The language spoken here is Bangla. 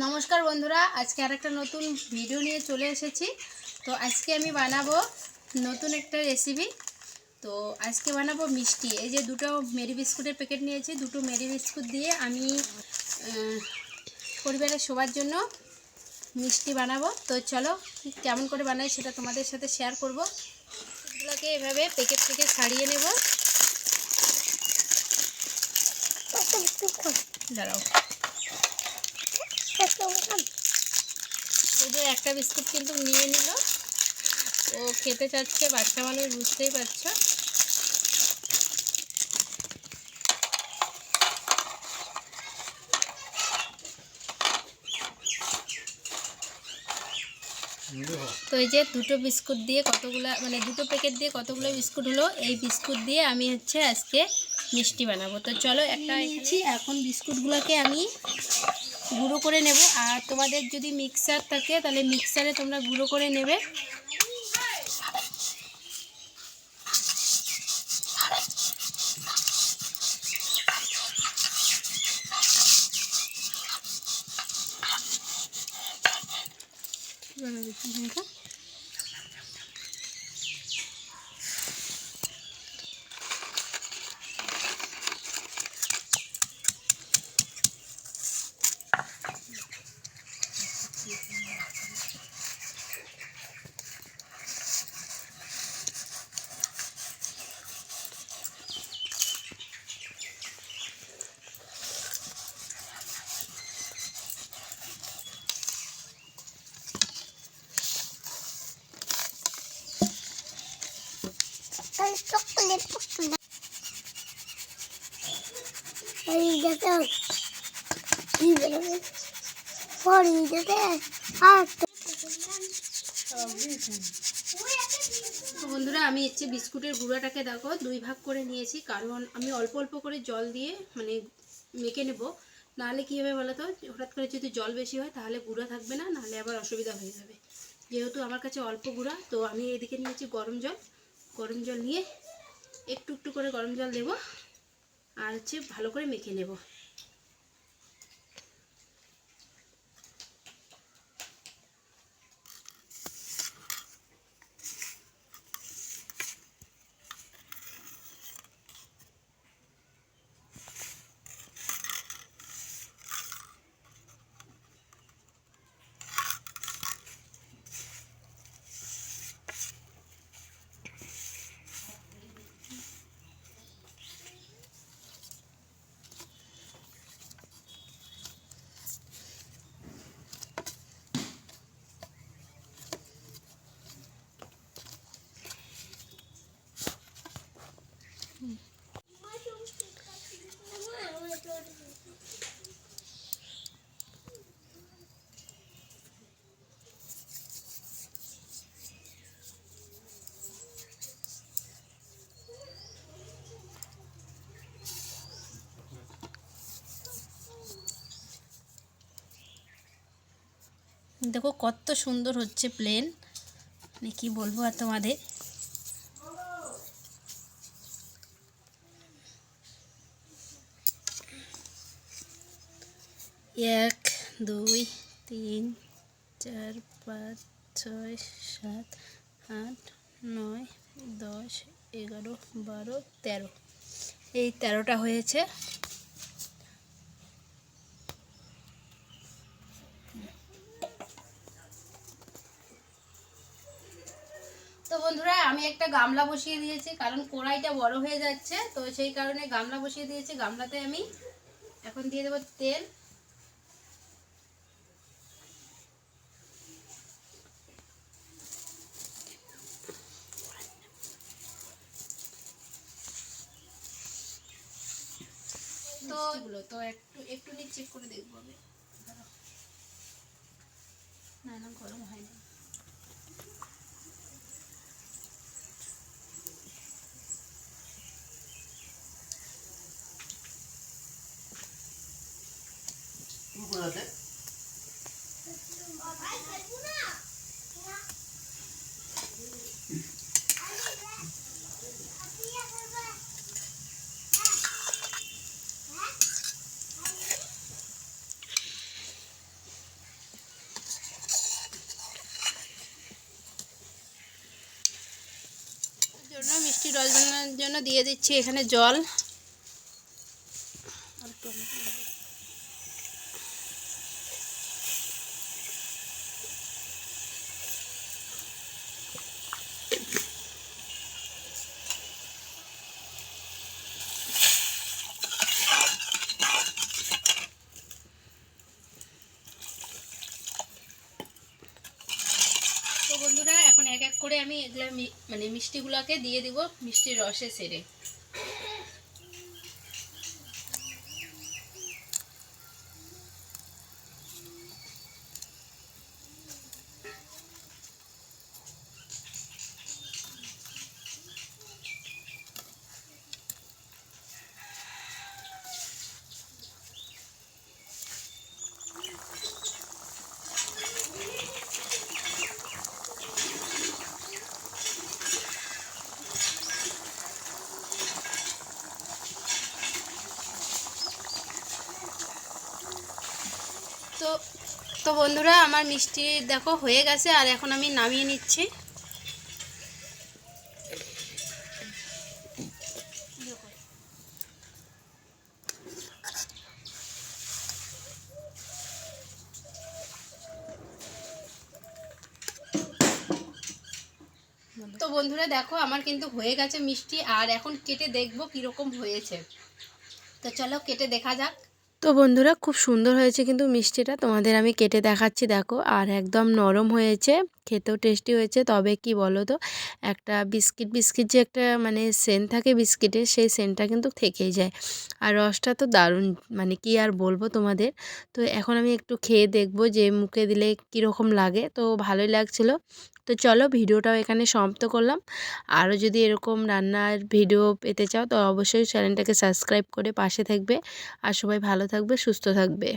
নমস্কার বন্ধুরা, আজকে আর একটা নতুন ভিডিও নিয়ে চলে এসেছি। তো আজকে আমি বানাবো নতুন একটা রেসিপি তো আজকে বানাবো মিষ্টি। এই যে দুটো মেরি বিস্কুটের প্যাকেট নিয়েছি, দুটো মেরি বিস্কুট দিয়ে আমি পরিবারের সবার জন্য মিষ্টি বানাবো। তো চলো, কেমন করে বানাই সেটা তোমাদের সাথে শেয়ার করব। এগুলোকে এভাবে প্যাকেট থেকে ছাড়িয়ে নেব। দাঁড়াও। যে একটা বিস্কুট কিন্তু নিয়ে নিল। ও খেতে চাচ্ছে বাচ্চা মানুষ বুঝতেই পারছ। তো এই যে দুটো বিস্কুট দিয়ে কতগুলো মানে দুটো প্যাকেট দিয়ে কতগুলো বিস্কুট হলো এই বিস্কুট দিয়ে আমি হচ্ছে আজকে মিষ্টি বানাবো। তো চলো একটা এখন বিস্কুটগুলোকে আমি গুঁড়ো করে নেব। আর তোমাদের যদি মিক্সার থাকে তাহলে মিক্সারে তোমরা গুঁড়ো করে নেবে। বেরোবে পরে আর তো বন্ধুরা, আমি হচ্ছে বিস্কুটের গুঁড়াটাকে দেখো দুই ভাগ করে নিয়েছি, কারণ আমি অল্প অল্প করে জল দিয়ে মানে মেখে নেব। নাহলে কী হবে বলো তো? হঠাৎ করে যদি জল বেশি হয়, তাহলে গুঁড়া থাকবে না, নাহলে আবার অসুবিধা হয়ে যাবে। যেহেতু আমার কাছে অল্প গুঁড়া, তো আমি এদিকে নিয়েছি গরম জল। গরম জল নিয়ে একটু একটু করে গরম জল দেব আর হচ্ছে ভালো করে মেখে নেব। দেখো কত সুন্দর হচ্ছে প্লেন মানে কি বলব আর তোমাদের? এক, দুই, তিন, চার, পাঁচ, ছয়, সাত, আট, নয়, দশ, এগারো, বারো, তেরো। এই তেরোটা হয়েছে। তো বন্ধুরা আমি একটা গামলা বসিয়ে দিয়েছি কারণ কড়াইটা বড় হয়ে যাচ্ছে তো সেই কারণে গামলা বসিয়ে দিয়েছি। গামলাতে আমি এখন দিয়ে দেবো তেল। তো তো একটু একটু চেক করে দেখব আমি। না না গরম হয়নি। জন্য মিষ্টি রসগোল্লার জন্য দিয়ে দিচ্ছি এখানে জল এক এক করে আমি এগুলো মানে মিষ্টিগুলোকে দিয়ে দিব মিষ্টির রসে সেরে। তো তো বন্ধুরা, আমার মিষ্টি দেখো হয়ে গেছে, আর এখন আমি নামিয়ে নিচ্ছি। তো বন্ধুরা, দেখো, আমার কিন্তু হয়ে গেছে মিষ্টি, আর এখন কেটে দেখব কীরকম হয়েছে। তো চলো, কেটে দেখা যাক। তো বন্ধুরা খুব সুন্দর হয়েছে কিন্তু মিষ্টিটা। তোমাদের আমি কেটে দেখাচ্ছি, দেখো। আর একদম নরম হয়েছে, খেতেও টেস্টি হয়েছে। তবে কি বলো তো একটা বিস্কিট বিস্কিট যে একটা মানে সেন্ট থাকে বিস্কিটের, সেই সেন্টটা কিন্তু থেকেই যায়। আর রসটা তো দারুণ মানে কি আর বলব তোমাদের। তো এখন আমি একটু খেয়ে দেখব যে মুখে দিলে কীরকম লাগে। তো ভালোই লাগছিল। তো চলো ভিডিওটাও এখানে সমাপ্ত করলাম। আরও যদি এরকম রান্নার ভিডিও পেতে চাও, তো অবশ্যই চ্যানেলটাকে সাবস্ক্রাইব করে পাশে থাকবে। আর সবাই ভালো থাকবে, সুস্থ থাকবে।